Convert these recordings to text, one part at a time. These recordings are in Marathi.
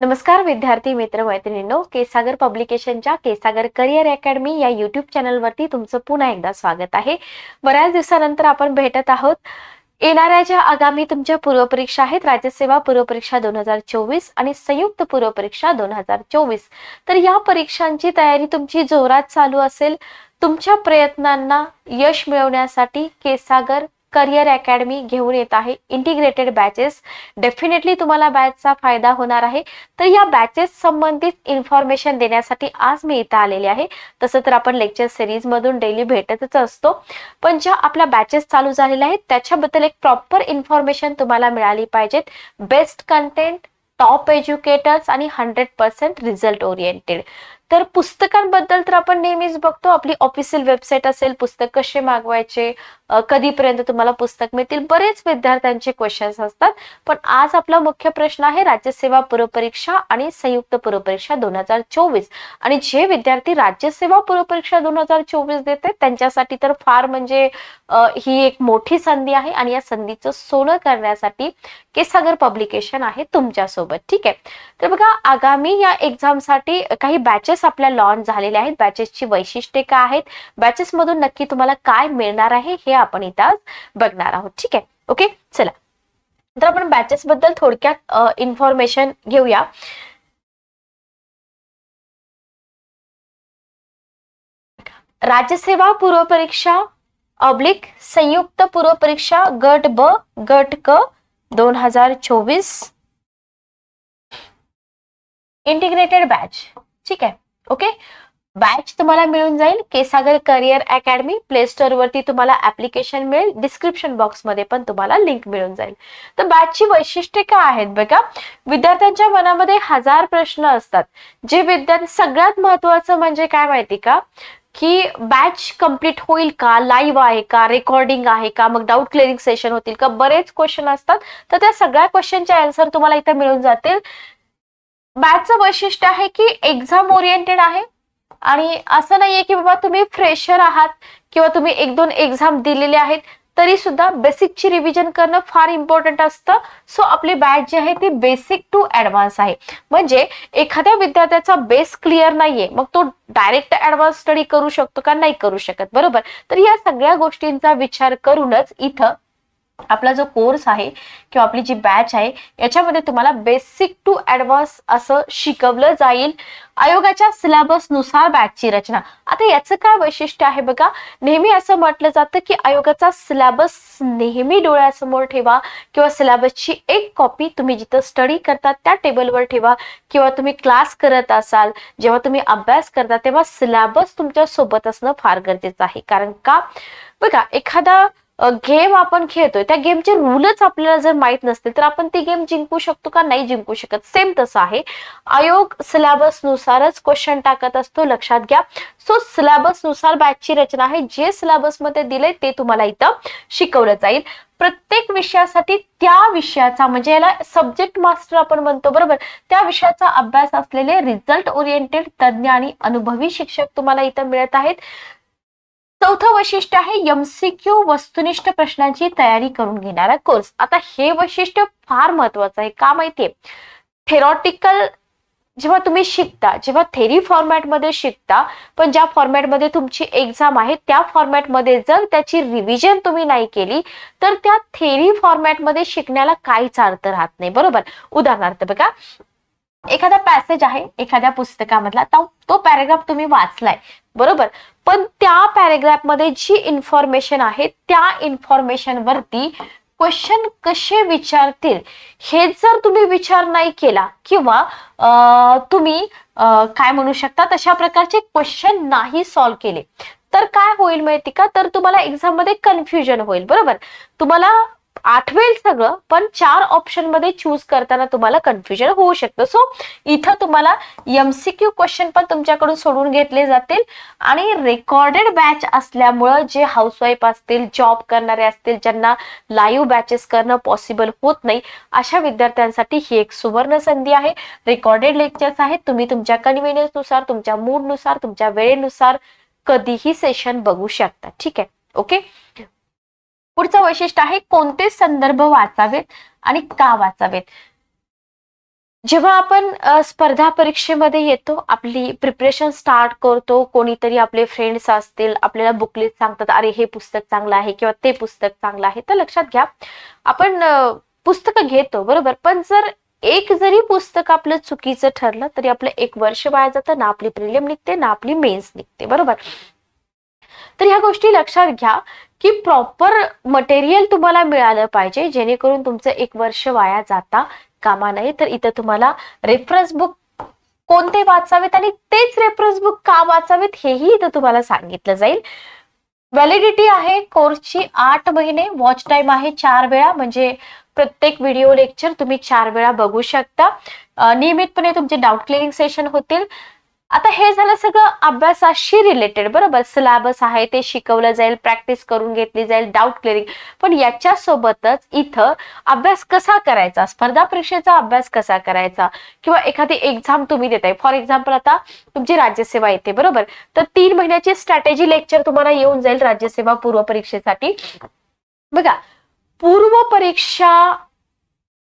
नमस्कार विद्यार्थी मित्र मैत्रिणींनो. केसागर पब्लिकेशनच्या केसागर करिअर अकॅडमी या युट्यूब चॅनलवरती तुमचं पुन्हा एकदा स्वागत आहे. बऱ्याच दिवसानंतर आपण भेटत आहोत. येणाऱ्या ज्या आगामी तुमच्या पूर्वपरीक्षा आहेत. राज्यसेवा पूर्वपरीक्षा दोन हजार चोवीस आणि संयुक्त पूर्वपरीक्षा दोन हजार चोवीस. तर या परीक्षांची तयारी तुमची जोरात चालू असेल. तुमच्या प्रयत्नांना यश मिळवण्यासाठी केसागर करिअर अकॅडमी घेऊन येत आहे. इंटिग्रेटेड बॅचेस डेफिनेटली तुम्हाला बॅचचा फायदा होणार आहे. तर या बॅचेस संबंधित इन्फॉर्मेशन देण्यासाठी आज मी इथं आलेले आहे. तसं तर आपण लेक्चर सिरीजमधून डेली भेटतच असतो. पण ज्या आपल्या बॅचेस चालू झालेल्या आहेत त्याच्याबद्दल एक प्रॉपर इन्फॉर्मेशन तुम्हाला मिळाली पाहिजेत. बेस्ट कंटेंट टॉप एज्युकेटर्स आणि हंड्रेड पर्सेंट रिझल्ट ओरिएंटेड तर पुस्तकांबद्दल तर आपण नेहमीच बघतो आपली ऑफिशियल वेबसाईट असेल पुस्तक कसे मागवायचे कधीपर्यंत तुम्हाला पुस्तक मिळतील बरेच विद्यार्थ्यांचे क्वेश्चन्स असतात. पण आज आपला मुख्य प्रश्न आहे राज्यसेवा पूर्वपरीक्षा आणि संयुक्त पूर्वपरीक्षा दोन हजार चोवीस. आणि जे विद्यार्थी राज्यसेवा पूर्वपरीक्षा दोन हजार चोवीस देते त्यांच्यासाठी तर फार म्हणजे ही एक मोठी संधी आहे. आणि या संधीचं सोनं करण्यासाठी केसागर पब्लिकेशन आहे तुमच्यासोबत. ठीक आहे? तर बघा आगामी या एक्झामसाठी काही बॅचेस आपल्या लॉन्च झालेल्या आहेत. बॅचेसची वैशिष्ट्ये काय आहेत? बॅचेस मधून नक्की तुम्हाला काय मिळणार आहे हे आपण इथं बघणार आहोत. ठीक आहे? ओके चला. तर आपण बॅचेस बद्दल थोडक्यात इन्फॉर्मेशन घेऊया. राज्यसेवा पूर्वपरीक्षा ऑब्लिक संयुक्त पूर्वपरीक्षा गट ब गट क दोन हजार चोवीस. इंटिग्रेटेड बॅच ठीक आहे. ओके बॅच तुम्हाला मिळून जाईल. K'Sagar career academy play store वरती तुम्हाला ऍप्लिकेशन मिळेल. डिस्क्रिप्शन बॉक्समध्ये पण तुम्हाला लिंक मिळून जाईल. तर बॅचची वैशिष्ट्ये काय आहेत बघा? विद्यार्थ्यांच्या मनामध्ये हजार प्रश्न असतात. जे विद्यार्थी सगळ्यात महत्वाचं म्हणजे काय माहिती का? की बॅच कंप्लीट होईल का? लाईव्ह आहे का? रेकॉर्डिंग आहे का? मग डाऊट क्लिअरिंग सेशन होतील का? बरेच क्वेश्चन असतात. तर त्या सगळ्या क्वेश्चनचे आन्सर तुम्हाला इथे मिळून जातील. बॅचचं वैशिष्ट्य आहे की एक्झाम ओरिएंटेड आहे. आणि असं नाहीये की बाबा तुम्ही फ्रेशर आहात किंवा तुम्ही एक दोन एक्झाम दिलेले आहेत तरी सुद्धा बेसिकची रिव्हिजन करणं फार इम्पॉर्टंट असतं. सो आपली बॅच जी आहे ती बेसिक टू ऍडव्हान्स आहे. म्हणजे एखाद्या विद्यार्थ्याचा बेस क्लिअर नाहीये मग तो डायरेक्ट ऍडव्हान्स स्टडी करू शकतो का नाही करू शकत. बरोबर? तर या सगळ्या गोष्टींचा विचार करूनच इथं आपला जो कोर्स आहे किंवा आपली जी बॅच आहे याच्यामध्ये तुम्हाला बेसिक टू ऍडव्हान्स असं शिकवलं जाईल. आयोगाच्या सिलेबसनुसार बॅचची रचना. आता याचं काय वैशिष्ट्य आहे बघा? नेहमी असं म्हटलं जातं की आयोगाचा सिलेबस नेहमी डोळ्यासमोर ठेवा किंवा सिलेबसची एक कॉपी तुम्ही जिथं स्टडी करता त्या टेबलवर ठेवा. किंवा तुम्ही क्लास करत असाल जेव्हा तुम्ही अभ्यास करता तेव्हा सिलेबस तुमच्यासोबत असणं फार गरजेचं आहे. कारण का? बघा एखादा गेम आपण खेळतोय. त्या गेमचे रूलच आपल्याला जर माहीत नसतील तर आपण ती गेम जिंकू शकतो का नाही जिंकू शकत. सेम तसं आहे. आयोग सिलेबसनुसारच क्वेश्चन टाकत असतो. लक्षात घ्या. सो सिलेबसनुसार बॅचची रचना आहे. जे सिलेबसमध्ये दिलंय ते तुम्हाला इथं शिकवलं जाईल. प्रत्येक विषयासाठी त्या विषयाचा म्हणजे याला सब्जेक्ट मास्टर आपण म्हणतो बरोबर? त्या विषयाचा अभ्यास असलेले रिझल्ट ओरिएंटेड तज्ज्ञ आणि अनुभवी शिक्षक तुम्हाला इथं मिळत आहेत. चौथं वैशिष्ट्य आहे एमसीक्यू वस्तुनिष्ठ प्रश्नांची तयारी करून घेणारा कोर्स आता हे वैशिष्ट्य फार महत्वाचं आहे. का माहितीये? थेरॉटिकल जेव्हा तुम्ही शिकता जेव्हा थेरी फॉर्मॅटमध्ये शिकता पण ज्या फॉर्मॅटमध्ये तुमची एक्झाम आहे त्या फॉर्मॅटमध्ये जर त्याची रिव्हिजन तुम्ही नाही केली तर त्या थेरी फॉर्मॅटमध्ये शिकण्याला काहीच अर्थ राहत नाही. बरोबर? उदाहरणार्थ बघा एखादा पॅसेज आहे एखाद्या पुस्तकामधला तो तो पॅरेग्राफ तुम्ही वाचलाय. बरोबर? पण त्या पॅरेग्राफमध्ये जी इन्फॉर्मेशन आहे त्या इन्फॉर्मेशन वरती क्वेश्चन कसे विचारतील हे जर तुम्ही विचार नाही केला किंवा तुम्ही काय म्हणू शकता तशा प्रकारचे क्वेश्चन नाही सॉल्व केले तर काय होईल माहिती का? तर तुम्हाला एक्झाममध्ये कन्फ्युजन होईल. बरोबर? तुम्हाला आठवेल सगळं पण चार ऑप्शनमध्ये चूज करताना तुम्हाला कन्फ्युजन होऊ शकतं. सो इथं तुम्हाला एमसीक्यू क्वेश्चन पण तुमच्याकडून सोडून घेतले जातील. आणि रेकॉर्डेड बॅच असल्यामुळं जे हाऊसवाईफ असतील जॉब करणारे असतील ज्यांना लाईव्ह बॅचेस करणं पॉसिबल होत नाही अशा विद्यार्थ्यांसाठी ही एक सुवर्ण संधी आहे. रेकॉर्डेड लेक्चर्स आहेत. तुम्ही तुमच्या कन्व्हिनियन्सनुसार तुमच्या मूडनुसार तुमच्या वेळेनुसार कधीही सेशन बघू शकता. ठीक आहे? ओके पुढचं वैशिष्ट्य आहे कोणते संदर्भ वाचावेत आणि का वाचावेत? जेव्हा आपण स्पर्धा परीक्षेमध्ये येतो आपली प्रिपरेशन स्टार्ट करतो कोणीतरी आपले फ्रेंड्स असतील आपल्याला बुकलेट सांगतात अरे हे पुस्तक चांगलं आहे किंवा ते पुस्तक चांगलं आहे तर लक्षात घ्या आपण पुस्तकं घेतो बरोबर? पण जर एक जरी पुस्तक आपलं चुकीचं ठरलं तरी आपलं एक वर्ष वाया जातं ना आपली प्रिलियम निघते ना आपली मेन्स निघते बरोबर? तर ह्या गोष्टी लक्षात घ्या की प्रॉपर मटेरियल तुम्हाला मिळालं पाहिजे जेणेकरून तुमचं एक वर्ष वाया जाता कामा नये. तर इथं तुम्हाला रेफरन्स बुक कोणते वाचावेत आणि तेच रेफरन्स बुक का वाचावेत हेही इथं तुम्हाला सांगितलं जाईल. व्हॅलिडिटी आहे कोर्सची आठ महिने वॉच टाइम आहे चार वेळा म्हणजे प्रत्येक व्हिडिओ लेक्चर तुम्ही चार वेळा बघू शकता. नियमितपणे तुमचे डाऊट क्लिअरिंग सेशन होतील. आता हे झालं सगळं अभ्यासाशी रिलेटेड बरोबर? सिलेबस आहे ते शिकवलं जाईल प्रॅक्टिस करून घेतली जाईल डाऊट क्लिअरिंग पण याच्या सोबतच इथं अभ्यास कसा करायचा? स्पर्धा परीक्षेचा अभ्यास कसा करायचा? किंवा एखादी एक्झाम तुम्ही देताय. फॉर एक्झाम्पल आता तुमची राज्यसेवा येते बरोबर? तर तीन महिन्याची स्ट्रॅटेजी लेक्चर तुम्हाला येऊन जाईल राज्यसेवा पूर्व परीक्षेसाठी. बघा पूर्व परीक्षा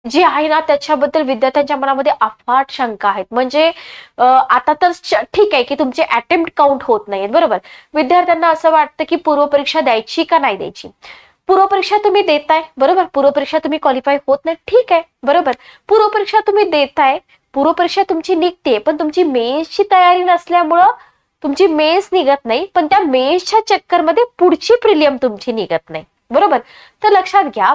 जी आहे ना त्याच्याबद्दल विद्यार्थ्यांच्या मनामध्ये अफाट शंका आहेत. म्हणजे आता तर ठीक आहे की तुमचे अटेम्प्ट काउंट होत नाहीत बरोबर? विद्यार्थ्यांना असं वाटतं की पूर्व परीक्षा द्यायची का नाही द्यायची? पूर्व परीक्षा तुम्ही देताय बरोबर? पूर्व परीक्षा तुम्ही क्वालिफाय होत नाही ठीक आहे बरोबर? पूर्व परीक्षा तुम्ही देताय पूर्व परीक्षा तुमची निघते पण तुमची मेन्सची तयारी नसल्यामुळं तुमची मेन्स निघत नाही पण त्या मेन्सच्या चक्करमध्ये पुढची प्रिलियम तुमची निघत नाही बरोबर? तर लक्षात घ्या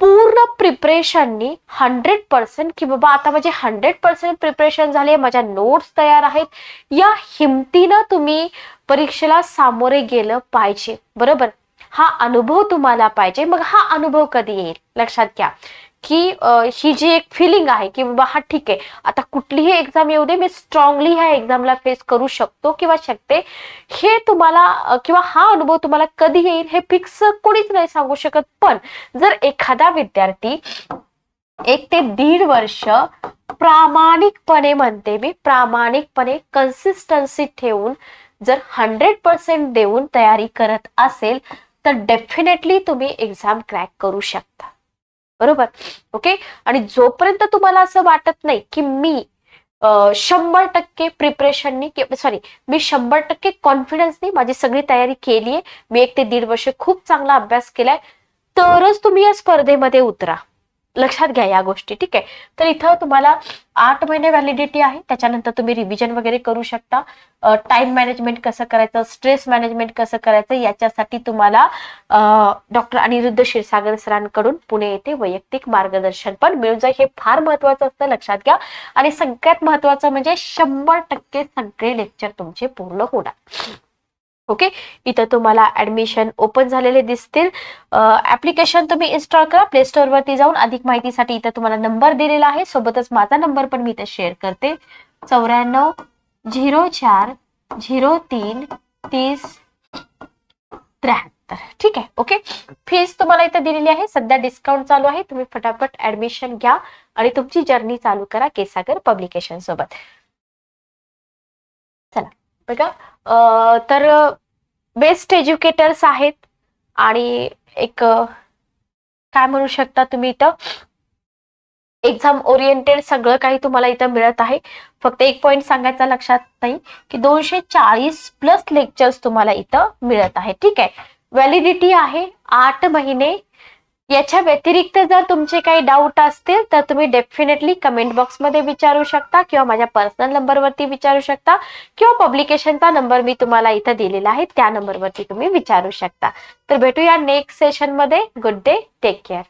पूर्ण प्रिपरेशननी हंड्रेड पर्सेंट की बाबा आता माझे हंड्रेड पर्सेंट प्रिपरेशन झाले माझ्या नोट्स तयार आहेत या हिमतीनं तुम्ही परीक्षेला सामोरे गेलं पाहिजे. बरोबर? हा अनुभव तुम्हाला पाहिजे. मग हा अनुभव कधी येईल? लक्षात घ्या. की ही जी एक फिलिंग आहे की बाबा हा ठीक आहे. आता कुठलीही एक्झाम येऊ दे मी स्ट्रॉंगली ह्या एक्झामला फेस करू शकतो किंवा शकते. हे तुम्हाला किंवा हा अनुभव तुम्हाला कधी येईल हे फिक्स कोणीच नाही सांगू शकत. पण जर एखादा विद्यार्थी एक ते दीड वर्ष प्रामाणिकपणे म्हणते मी प्रामाणिकपणे कन्सिस्टन्सी ठेवून जर हंड्रेड पर्सेंट देऊन तयारी करत असेल तर डेफिनेटली तुम्ही एक्झाम क्रॅक करू शकता. बरोबर? ओके आणि जोपर्यंत तुम्हाला असं वाटत नाही की मी शंभर टक्के प्रिपरेशननी सॉरी मी शंभर टक्के कॉन्फिडन्सनी माझी सगळी तयारी केली आहे मी एक ते दीड वर्ष खूप चांगला अभ्यास केलाय तरच तुम्ही या स्पर्धेमध्ये उतरा. लक्षात घ्या या गोष्टी ठीक आहे? तर इथं तुम्हाला आठ महिने व्हॅलिडिटी आहे. त्याच्यानंतर तुम्ही रिव्हिजन वगैरे करू शकता. टाइम मॅनेजमेंट कसं करायचं स्ट्रेस मॅनेजमेंट कसं करायचं याच्यासाठी तुम्हाला डॉक्टर अनिरुद्ध क्षीरसागर सरांकडून पुणे येथे वैयक्तिक मार्गदर्शन पण मिळून जाईल. हे फार महत्वाचं असतं लक्षात घ्या. आणि सगळ्यात महत्वाचं म्हणजे शंभर टक्के सगळे लेक्चर तुमचे पूर्ण होणार. ओके इथं तुम्हाला ऍडमिशन ओपन झालेले दिसतील. ऍप्लिकेशन तुम्ही इन्स्टॉल करा. प्ले स्टोअरवरती जाऊन अधिक माहितीसाठी इथं तुम्हाला नंबर दिलेला आहे. सोबतच माझा नंबर पण मी इथं शेअर करते. चौऱ्याण्णव झिरो चार झिरो तीन तीस त्र्याहत्तर. ठीक आहे? ओके फीस तुम्हाला इथं दिलेली आहे. सध्या डिस्काउंट चालू आहे. तुम्ही फटाफट ऍडमिशन घ्या आणि तुमची जर्नी चालू करा केसागर पब्लिकेशन सोबत. चला. बघा तर बेस्ट एज्युकेटर्स आहेत आणि एक काय म्हणू शकता तुम्ही इथं? एक्झाम ओरिएंटेड सगळं काही तुम्हाला इथं मिळत आहे. फक्त एक पॉईंट सांगायचा लक्षात नाही की दोनशे चाळीस प्लस लेक्चर्स तुम्हाला इथं मिळत आहे. ठीक आहे? व्हॅलिडिटी आहे आठ महिने. याच्या व्यतिरिक्त जर तुमचे काही डाऊट असतील तर तुम्ही डेफिनेटली कमेंट बॉक्समध्ये विचारू शकता किंवा माझ्या पर्सनल नंबरवरती विचारू शकता किंवा पब्लिकेशनचा नंबर मी तुम्हाला इथं दिलेला आहे त्या नंबरवरती तुम्ही विचारू शकता. तर भेटूया नेक्स्ट सेशनमध्ये गुड डे टेक केअर